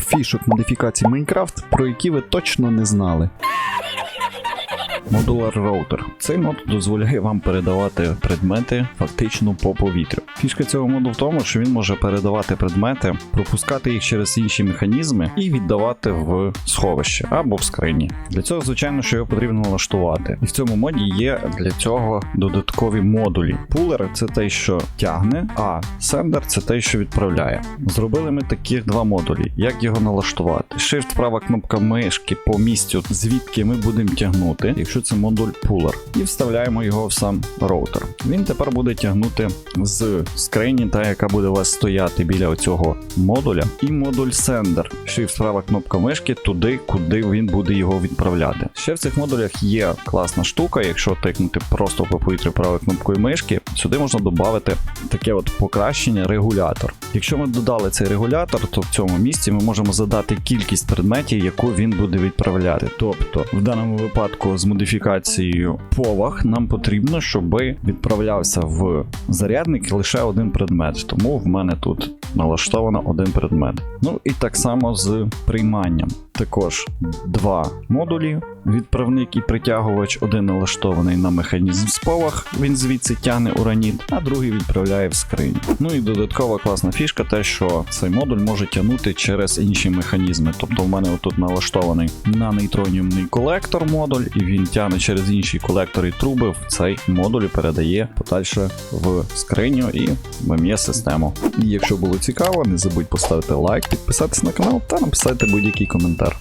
фішок модифікації Майнкрафт, про які ви точно не знали. Модулар роутер. Цей мод дозволяє вам передавати предмети фактично по повітрю. Фішка цього моду в тому, що він може передавати предмети, пропускати їх через інші механізми і віддавати в сховище або в скрині. Для цього, звичайно, що його потрібно налаштувати. І в цьому моді є для цього додаткові модулі. Пулер це те, що тягне, а сендер це те, що відправляє. Зробили ми таких два модулі. Як його налаштувати? Shift права кнопка мишки по місцю, звідки ми будемо тягнути, якщо це модуль пулер, і вставляємо його в сам роутер. Він тепер буде тягнути з скрині, та яка буде у вас стояти біля цього модуля, і модуль sender. Shift права кнопка мишки туди, куди він буде його відправляти. Ще в цих модулях є класна штука, якщо тикнути просто по повітрю правою кнопкою мишки, сюди можна додати таке от покращення регулятор. Якщо ми додали цей регулятор, то в цьому місці ми можемо задати кількість предметів, яку він буде відправляти. Тобто, в даному випадку з модифікацією поваг нам потрібно, щоб відправлявся в зарядник лише один предмет. Тому в мене тут налаштовано один предмет. Ну і так само з прийманням. Також два модулі: відправник і притягувач, один налаштований на механізм сповах, він звідси тягне ураніт, а другий відправляє в скриню. Ну і додаткова класна фішка, те, що цей модуль може тягнути через інші механізми. Тобто в мене отут налаштований на нейтроніумний колектор модуль, і він тягне через інші колектори труби в цей модуль передає подальше в скриню і в МЄ систему. І якщо було цікаво, не забудь поставити лайк, підписатися на канал та написати будь-який коментар.